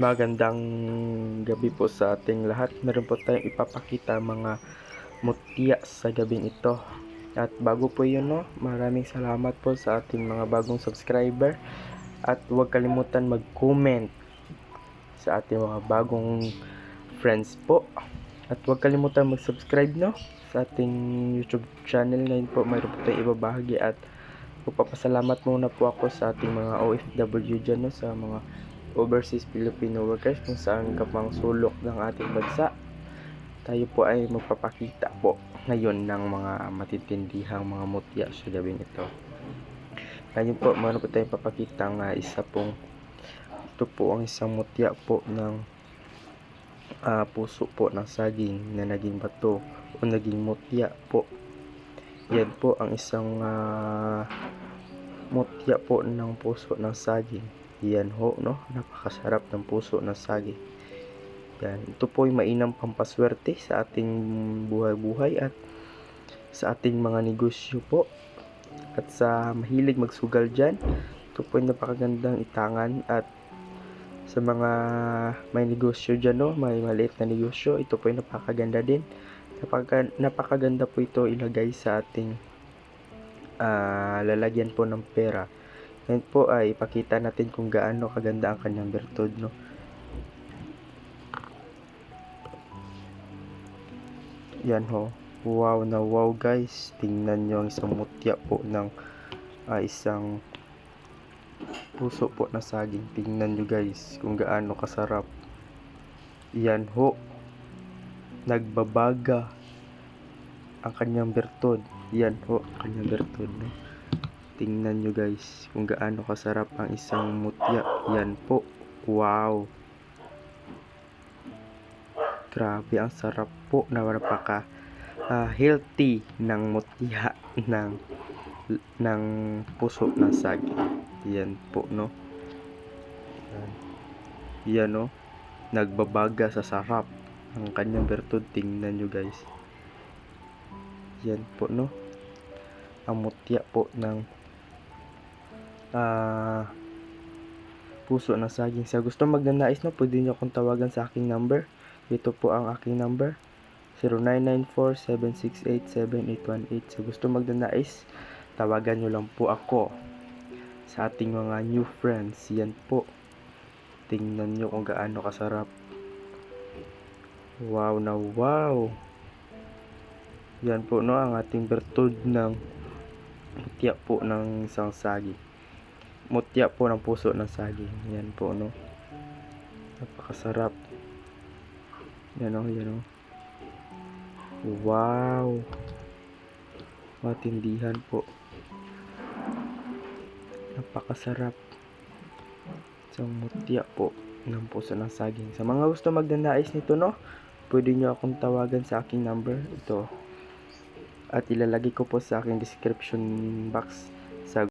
Magandang gabi po sa ating lahat. Meron po tayong ipapakita mga mutya sa gabing ito. At bago po yun, no, maraming salamat po sa ating mga bagong subscriber. At huwag kalimutan mag-comment sa ating mga bagong friends po. At huwag kalimutan mag-subscribe, no, sa ating YouTube channel. Ngayon po, mayroon po tayong ibabahagi at Magpapasalamat muna po ako sa ating mga OFW dyan, no, sa mga overseas Filipino workers kung saan ka sulok ng ating bansa. Tayo po ay magpapakita po ngayon ng mga matitindihang mga mutya sa gabing ito. Ngayon po, meron po tayong papakita nga isa pong ito po ang isang mutya po ng ah, puso po ng saging na naging bato o naging mutya po. Yan po ang isang ah, mutya po ng puso ng saging. Yan ho, no? Napakasarap ng puso ng saging. Yan. Ito po ay mainam pampaswerte sa ating buhay-buhay at sa ating mga negosyo po. At sa mahilig magsugal dyan, ito po ay napakagandang itangan at sa mga may negosyo dyan, no? May maliit na negosyo, ito po ay napakaganda din. Napaka, napakaganda po ito ilagay sa ating ah, lalagyan po ng pera. Ngayon po ay ipakita natin kung gaano kaganda ang kanyang bertud, no? Yan ho. Wow na wow guys. Tingnan nyo ang isang mutya po ng ah, isang puso po na saging. Tingnan nyo guys kung gaano kasarap. Yan ho. Nagbabaga ang kanyang bertud. Yan ho, ang kanyang bertud. No? Tingnan nyo guys kung gaano kasarap ang isang mutya. Yan po. Wow. Grabe, ang sarap po na napaka ah, healthy ng mutya ng ng puso ng saging. Yan po, no? Yan, no? Nagbabaga sa sarap ang kanyang bertud. Tingnan nyo guys. Yan po, no? Ang mutya po ng ah puso ng saging. Sa gusto magnanais, no? Pwede nyo akong tawagan sa aking number. Ito po ang aking number. 0994-768-7818. Sa gusto magnanais, tawagan nyo lang po ako sa ating mga new friends. Yan po. Tingnan nyo kung gaano kasarap. Wow na wow. Yan po no ang ating bertud ng mutya po ng isang saging. Mutya po ng puso ng saging. Yan po no. Napakasarap. Yan o, yan o. Wow. Matindihan po. Napakasarap. Isang mutya po ng puso ng saging. Sa mga gusto magnanais nito no, pwede nyo akong tawagan sa aking number. Ito. At ilalagay ko po sa aking description box